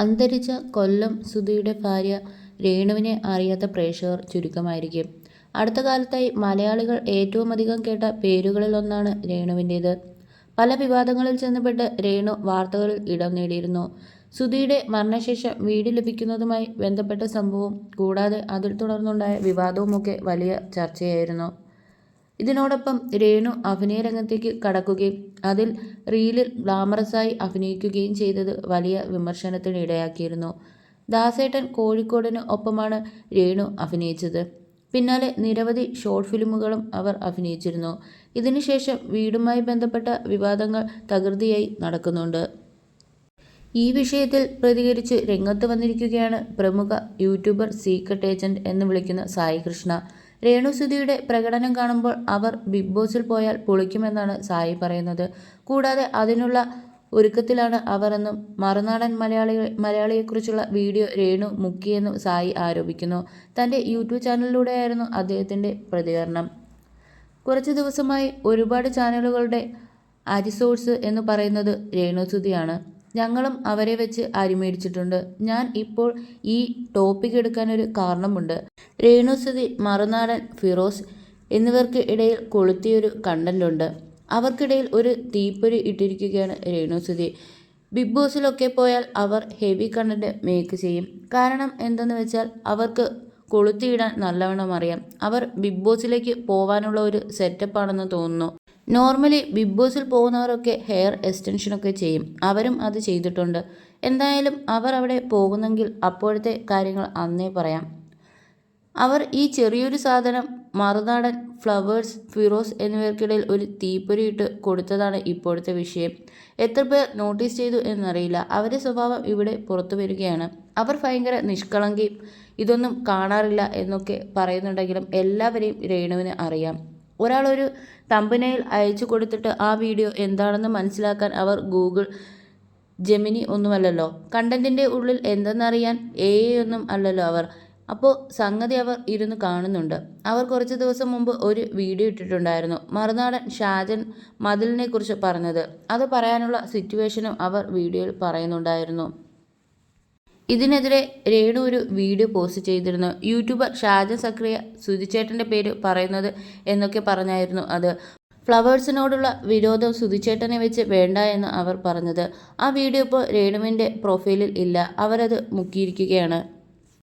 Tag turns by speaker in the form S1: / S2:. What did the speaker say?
S1: അന്തരിച്ച കൊല്ലം സുധിയുടെ ഭാര്യ രേണുവിനെ അറിയാത്ത പ്രേക്ഷകർ ചുരുക്കമായിരിക്കും. അടുത്ത കാലത്തായി മലയാളികൾ ഏറ്റവും അധികം കേട്ട പേരുകളിലൊന്നാണ് രേണുവിന്റേത്. പല വിവാദങ്ങളിൽ ചെന്നപ്പെട്ട് രേണു വാർത്തകളിൽ ഇടം നേടിയിരുന്നു. സുധിയുടെ മരണശേഷം വീട് ലഭിക്കുന്നതുമായി ബന്ധപ്പെട്ട സംഭവം കൂടാതെ അതിൽ തുടർന്നുണ്ടായ വിവാദവുമൊക്കെ വലിയ ചർച്ചയായിരുന്നു. ഇതിനോടൊപ്പം രേണു അഭിനയ രംഗത്തേക്ക് കടക്കുകയും അതിൽ റീലിൽ ഗ്ലാമറസായി അഭിനയിക്കുകയും ചെയ്തത് വലിയ വിമർശനത്തിന് ഇടയാക്കിയിരുന്നു ദാസേട്ടൻ കോഴിക്കോടിന് ഒപ്പമാണ് രേണു അഭിനയിച്ചത്. പിന്നാലെ നിരവധി ഷോർട്ട് ഫിലിമുകളും അവർ അഭിനയിച്ചിരുന്നു. ഇതിനുശേഷം വീടുമായി ബന്ധപ്പെട്ട വിവാദങ്ങൾ തകൃതിയായി നടക്കുന്നുണ്ട്. ഈ വിഷയത്തിൽ പ്രതികരിച്ച് രംഗത്ത് വന്നിരിക്കുകയാണ് പ്രമുഖ യൂട്യൂബർ സീക്രട്ട് ഏജന്റ് എന്ന് വിളിക്കുന്ന സായി കൃഷ്ണ രേണുസുതിയുടെ പ്രകടനം കാണുമ്പോൾ അവർ ബിഗ് ബോസിൽ പോയാൽ പൊളിക്കുമെന്നാണ് സായി പറയുന്നത്. കൂടാതെ അതിനുള്ള ഒരുക്കത്തിലാണ് അവർ എന്നും മറുനാടൻ മലയാളി മലയാളിയെക്കുറിച്ചുള്ള വീഡിയോ രേണു മുക്കിയെന്നും സായി ആരോപിക്കുന്നു. തന്റെ യൂട്യൂബ് ചാനലിലൂടെയായിരുന്നു അദ്ദേഹത്തിന്റെ പ്രതികരണം. കുറച്ച് ദിവസമായി ഒരുപാട് ചാനലുകളുടെ അരിസോഴ്സ് എന്ന് പറയുന്നത് രേണുസുതിയാണ് ഞങ്ങളും അവരെ വെച്ച് അരിമേടിച്ചിട്ടുണ്ട് ഞാൻ ഇപ്പോൾ ഈ ടോപ്പിക് എടുക്കാനൊരു കാരണമുണ്ട്. രേണുസുതി മറുനാടൻ ഫിറോസ് എന്നിവർക്ക് ഇടയിൽ കൊളുത്തിയൊരു കണ്ടന്റുണ്ട് അവർക്കിടയിൽ ഒരു തീപ്പൊരി ഇട്ടിരിക്കുകയാണ് രേണുസുതി ബിഗ് ബോസിലൊക്കെ പോയാൽ അവർ ഹെവി കണ്ടന്റ് മേക്ക് ചെയ്യും. കാരണം എന്തെന്ന് വെച്ചാൽ അവർക്ക് കൊളുത്തിയിടാൻ നല്ലവണ്ണം അറിയാം. അവർ ബിഗ് ബോസിലേക്ക് പോവാനുള്ള ഒരു സെറ്റപ്പാണെന്ന് തോന്നുന്നു. നോർമലി ബിഗ് ബോസിൽ പോകുന്നവരൊക്കെ ഹെയർ എക്സ്റ്റൻഷനൊക്കെ ചെയ്യും. അവരും അത് ചെയ്തിട്ടുണ്ട്. എന്തായാലും അവർ അവിടെ പോകുന്നെങ്കിൽ അപ്പോഴത്തെ കാര്യങ്ങൾ അന്നേ പറയാം. അവർ ഈ ചെറിയൊരു സാധനം മറുനാടൻ ഫ്ലവേഴ്സ് ഫിറോസ് എന്നിവർക്കിടയിൽ ഒരു തീപ്പൊരിയിട്ട് കൊടുത്തതാണ് ഇപ്പോഴത്തെ വിഷയം. എത്ര പേർ നോട്ടീസ് ചെയ്തു എന്നറിയില്ല. അവരുടെ സ്വഭാവം ഇവിടെ പുറത്തു വരികയാണ്. അവർ ഭയങ്കര നിഷ്കളങ്കയും ഇതൊന്നും കാണാറില്ല എന്നൊക്കെ പറയുന്നുണ്ടെങ്കിലും എല്ലാവരെയും രേണുവിന് അറിയാം. ഒരാളൊരു തമ്പനയിൽ അയച്ചു കൊടുത്തിട്ട് ആ വീഡിയോ എന്താണെന്ന് മനസ്സിലാക്കാൻ അവർ ഗൂഗിൾ ജെമിനി ഒന്നുമല്ലല്ലോ. കണ്ടന്റിന്റെ ഉള്ളിൽ എന്തെന്നറിയാൻ എ ഒന്നും അല്ലല്ലോ അവർ. അപ്പോൾ സംഗതി അവർ ഇരുന്ന് കാണുന്നുണ്ട്. അവർ കുറച്ച് ദിവസം മുമ്പ് ഒരു വീഡിയോ ഇട്ടിട്ടുണ്ടായിരുന്നു. മറുനാടൻ ഷാജൻ മതിലിനെ കുറിച്ച് പറഞ്ഞത്. അത് പറയാനുള്ള സിറ്റുവേഷനും അവർ വീഡിയോയിൽ പറയുന്നുണ്ടായിരുന്നു. ഇതിനെതിരെ രേണു ഒരു വീഡിയോ പോസ്റ്റ് ചെയ്തിരുന്നു. യൂട്യൂബർ ഷാജൻ സക്രിയ സുധിച്ചേട്ടന്റെ പേര് പറയുന്നത് എന്നൊക്കെ പറഞ്ഞായിരുന്നു അത്. ഫ്ലവേഴ്സിനോടുള്ള വിരോധം സുധിച്ചേട്ടനെ വെച്ച് വേണ്ട എന്ന് അവർ പറഞ്ഞത്. ആ വീഡിയോ ഇപ്പോൾ രേണുവിന്റെ പ്രൊഫൈലിൽ ഇല്ല. അവരത് മുക്കിയിരിക്കുകയാണ്.